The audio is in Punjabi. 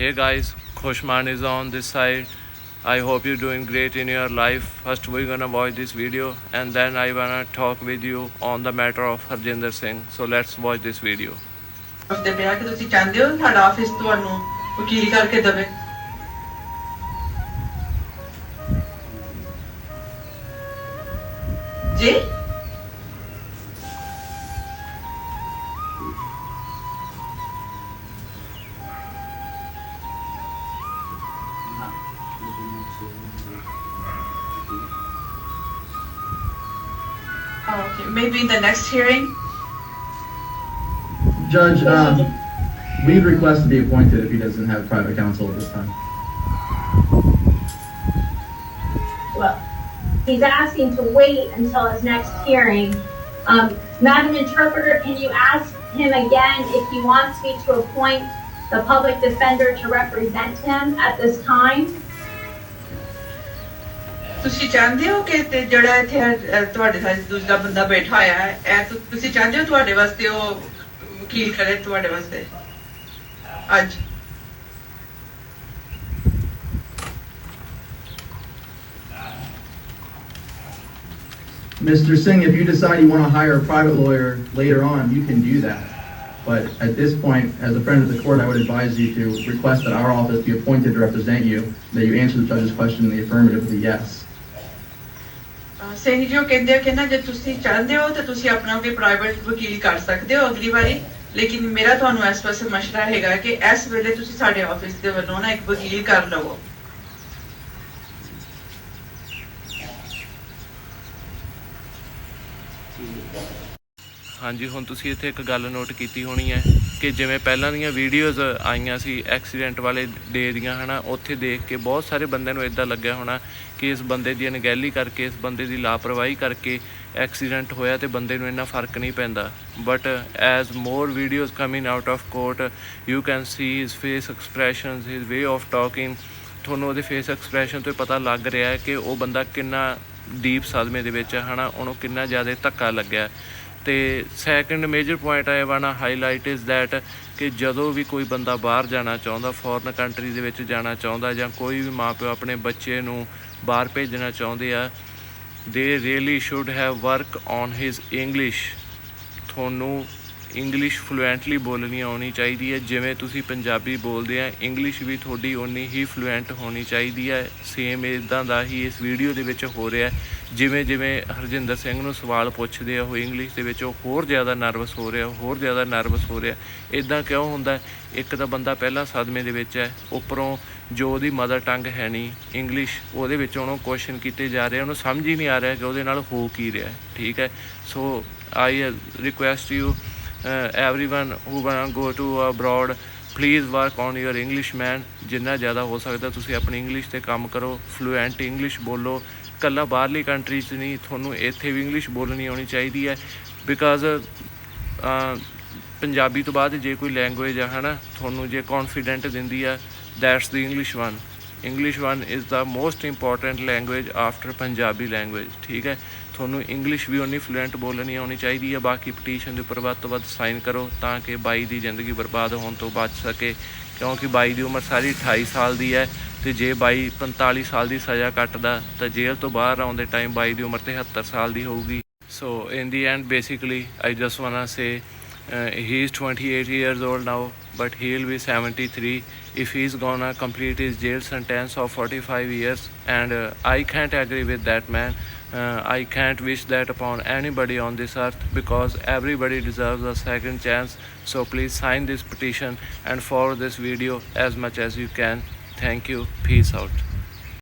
Hey guys, Khushman is on this side. I hope you're doing great in your life. First, we're gonna watch this video and then I wanna talk with you on the matter of Harjinder Singh. So let's watch this video. ਉਸਦੇ ਪਿਆ ਕਿ ਤੁਸੀਂ ਚਾਹੁੰਦੇ ਹੋ ਸਾਡਾ ਆਫਿਸ ਤੁਹਾਨੂੰ ਵਕੀਲ ਕਰਕੇ ਦੇਵੇ ਜੀ Oh, okay. Maybe in the next hearing. Judge, um, we'd request to be appointed if he doesn't have private counsel at this time. Well, he's asking to wait until his next hearing. Um, Madam Interpreter, can you ask him again if he wants me to appoint the public defender to represent him at this time? ਤੁਸੀਂ ਚਾਹੁੰਦੇ ਹੋ ਕਿ ਤੇ ਜਿਹੜਾ ਇੱਥੇ ਅਹ, ਤੁਹਾਡੇ ਸਾਥ ਦੂਜਾ ਬੰਦਾ ਬੈਠਾ ਹੋਇਆ ਹੈ ਇਹ ਤੁ- ਤੁਸੀਂ ਚਾਹੁੰਦੇ ਹੋ ਤੁਹਾਡੇ ਵਾਸਤੇ ਉਹ ਵਕੀਲ ਕਰੇ ਤੁਹਾਡੇ ਵਾਸਤੇ ਅੱਜ Mr. Singh, if you decide you want to hire a private lawyer later on, you can do that. But at this point, as a friend of the court, I would advise you to request that our office be appointed to represent you, that you answer the judge's question in the affirmative with a yes. ਅਹ, ਸਿੰਘ ਕਹਿੰਦੇ ਆ ਕਿ ਨਾ ਜੇ ਤੁਸੀਂ ਚਾਹੁੰਦੇ ਹੋ ਤਾਂ ਤੁਸੀਂ ਆਪਣਾ ਕੋਈ ਪ੍ਰਾਈਵੇਟ ਵਕੀਲ ਕਰ ਸਕਦੇ ਹੋ ਅਗਲੀ ਵਾਰੀ। ਲੇਕਿਨ ਮੇਰਾ ਤੁਹਾਨੂੰ ਇਸ ਪਾਸੇ ਮਸ਼ਵਰਾ ਹੈਗਾ ਕਿ ਇਸ ਵੇਲੇ ਤੁਸੀਂ ਸਾਡੇ ਆਫਿਸ ਦੇ ਵੱਲੋਂ ਨਾ ਇੱਕ ਵਕੀਲ ਕਰ ਲਵੋ। ਹਾਂਜੀ, ਹੁਣ ਤੁਸੀਂ ਇੱਥੇ ਇੱਕ ਗੱਲ ਨੋਟ ਕੀਤੀ ਹੋਣੀ ਹੈ ਕਿ ਜਿਵੇਂ ਪਹਿਲਾਂ ਦੀਆਂ ਵੀਡੀਓਜ਼ ਆਈਆਂ ਸੀ ਐਕਸੀਡੈਂਟ ਵਾਲੇ ਡੇ ਦੀਆਂ, ਹਨਾ, ਉੱਥੇ ਦੇਖ ਕੇ ਬਹੁਤ ਸਾਰੇ ਬੰਦਿਆਂ ਨੂੰ ਇਦਾਂ ਲੱਗਿਆ ਹੋਣਾ ਕਿ ਇਸ ਬੰਦੇ ਦੀ ਅਣਗਹਿਲੀ ਕਰਕੇ, ਇਸ ਬੰਦੇ ਦੀ ਲਾਪਰਵਾਹੀ ਕਰਕੇ ਐਕਸੀਡੈਂਟ ਹੋਇਆ ਤੇ ਬੰਦੇ ਨੂੰ ਇੰਨਾ ਫ਼ਰਕ ਨਹੀਂ ਪੈਂਦਾ। But as more videos coming out of court you can see his face expressions his way of talking ਤੁਹਾਨੂੰ ਉਹਦੇ ਫੇਸ ਐਕਸਪ੍ਰੈਸ਼ਨ ਤੋਂ ਪਤਾ ਲੱਗ ਰਿਹਾ ਹੈ ਕਿ ਉਹ ਬੰਦਾ ਕਿੰਨਾ ਡੀਪ ਸਦਮੇ ਦੇ ਵਿੱਚ ਹੈ, ਹਨਾ, ਉਹਨੂੰ ਕਿੰਨਾ ਜ਼ਿਆਦਾ ਧੱਕਾ ਲੱਗਿਆ। ਤੇ second major point I wanna highlight is that ਕਿ ਜਦੋਂ ਵੀ ਕੋਈ ਬੰਦਾ ਬਾਹਰ ਜਾਣਾ ਚਾਹੁੰਦਾ ਫੋਰਨ ਕੰਟਰੀ ਦੇ ਵਿੱਚ ਜਾਣਾ ਚਾਹੁੰਦਾ ਜਾਂ ਕੋਈ ਵੀ ਮਾਪਿਓ ਆਪਣੇ ਬੱਚੇ ਨੂੰ ਬਾਹਰ ਭੇਜਣਾ ਚਾਹੁੰਦੇ ਆ ਦੇ really should have work on his English ਤੁਹਾਨੂੰ ਇੰਗਲਿਸ਼ ਫਲੂਐਂਟਲੀ ਬੋਲਣੀ ਆਉਣੀ ਚਾਹੀਦੀ ਹੈ, ਜਿਵੇਂ ਤੁਸੀਂ ਪੰਜਾਬੀ ਬੋਲਦੇ ਆ ਇੰਗਲਿਸ਼ ਵੀ ਤੁਹਾਡੀ ਓਨੀ ਹੀ ਫਲੂਐਂਟ ਹੋਣੀ ਚਾਹੀਦੀ ਹੈ ਸੇਮ ਇਦਾਂ ਦਾ ਹੀ ਇਸ ਵੀਡੀਓ ਦੇ ਵਿੱਚ ਹੋ ਰਿਹਾ ਜਿਵੇਂ ਜਿਵੇਂ ਹਰਜਿੰਦਰ ਸਿੰਘ ਨੂੰ ਸਵਾਲ ਪੁੱਛਦੇ ਆ, ਉਹ ਇੰਗਲਿਸ਼ ਦੇ ਵਿੱਚ, ਉਹ ਹੋਰ ਜ਼ਿਆਦਾ ਨਰਵਸ ਹੋ ਰਿਹਾ, ਹੋਰ ਜ਼ਿਆਦਾ ਨਰਵਸ ਹੋ ਰਿਹਾ। ਇਦਾਂ ਕਿਉਂ ਹੁੰਦਾ ਇੱਕ ਤਾਂ ਬੰਦਾ ਪਹਿਲਾਂ ਸਦਮੇ ਦੇ ਵਿੱਚ ਹੈ, ਉੱਪਰੋਂ ਜੋ ਉਹਦੀ ਮਦਰ ਟੰਗ ਹੈ ਨਹੀਂ ਇੰਗਲਿਸ਼ ਉਹਦੇ ਵਿੱਚ ਉਹਨੂੰ ਕੁਐਸਚਨ ਕੀਤੇ ਜਾ ਰਹੇ ਉਹਨੂੰ ਸਮਝ ਹੀ ਨਹੀਂ ਆ ਰਿਹਾ ਕਿ ਉਹਦੇ ਨਾਲ ਹੋ ਕੀ ਰਿਹਾ ਠੀਕ ਹੈ? So I request you uh, everyone who wanna go to abroad please work on your English man ਜਿੰਨਾ ਜ਼ਿਆਦਾ ਹੋ ਸਕਦਾ ਤੁਸੀਂ ਆਪਣੀ ਇੰਗਲਿਸ਼ ਤੇ ਕੰਮ ਕਰੋ ਫਲੂਐਂਟ ਇੰਗਲਿਸ਼ ਬੋਲੋ। ਕੱਲਾ ਬਾਹਰਲੀ ਕੰਟਰੀ 'ਚ ਨਹੀਂ ਤੁਹਾਨੂੰ ਇੱਥੇ ਵੀ ਇੰਗਲਿਸ਼ ਬੋਲਣੀ ਆਉਣੀ ਚਾਹੀਦੀ ਹੈ। ਬਿਕਾਜ਼ ਪੰਜਾਬੀ ਤੋਂ ਬਾਅਦ ਜੇ ਕੋਈ ਲੈਂਗੁਏਜ ਆ ਹਨਾ ਤੁਹਾਨੂੰ ਜੇ ਕੌਨਫੀਡੈਂਟ ਦਿੰਦੀ ਆ that's the English one English one is the most important language after Punjabi language ਠੀਕ ਹੈ ਤੁਹਾਨੂੰ ਇੰਗਲਿਸ਼ ਵੀ ਉਨੀ ਫਲੂਐਂਟ ਬੋਲਣੀ ਆਉਣੀ ਚਾਹੀਦੀ ਹੈ ਬਾਕੀ ਪਟੀਸ਼ਨ ਦੇ ਉੱਪਰ ਵੱਧ ਤੋਂ ਵੱਧ ਸਾਈਨ ਕਰੋ ਤਾਂ ਕਿ ਬਾਈ ਦੀ ਜ਼ਿੰਦਗੀ ਬਰਬਾਦ ਹੋਣ ਤੋਂ ਬਚ ਸਕੇ ਕਿਉਂਕਿ ਬਾਈ ਦੀ ਉਮਰ ਸਾਰੀ 28 ਸਾਲ ਦੀ ਹੈ ਤੇ ਜੇ ਬਾਈ 45 ਸਾਲ ਦੀ ਸਜ਼ਾ ਕੱਟਦਾ ਤਾਂ ਜੇਲ੍ਹ ਤੋਂ ਬਾਹਰ ਆਉਣ ਦੇ ਟਾਈਮ ਬਾਈ ਦੀ ਉਮਰ 73 ਸਾਲ ਦੀ ਹੋਊਗੀ so in the end basically I just want say uh, he is 28 years old now but he'll be 73 if he's gonna complete his jail sentence of 45 years. And uh, i can't agree with that man. Uh, i can't wish that upon anybody on this earth because everybody deserves a second chance. So please sign this petition and forward this video as much as you can. Thank you. Peace out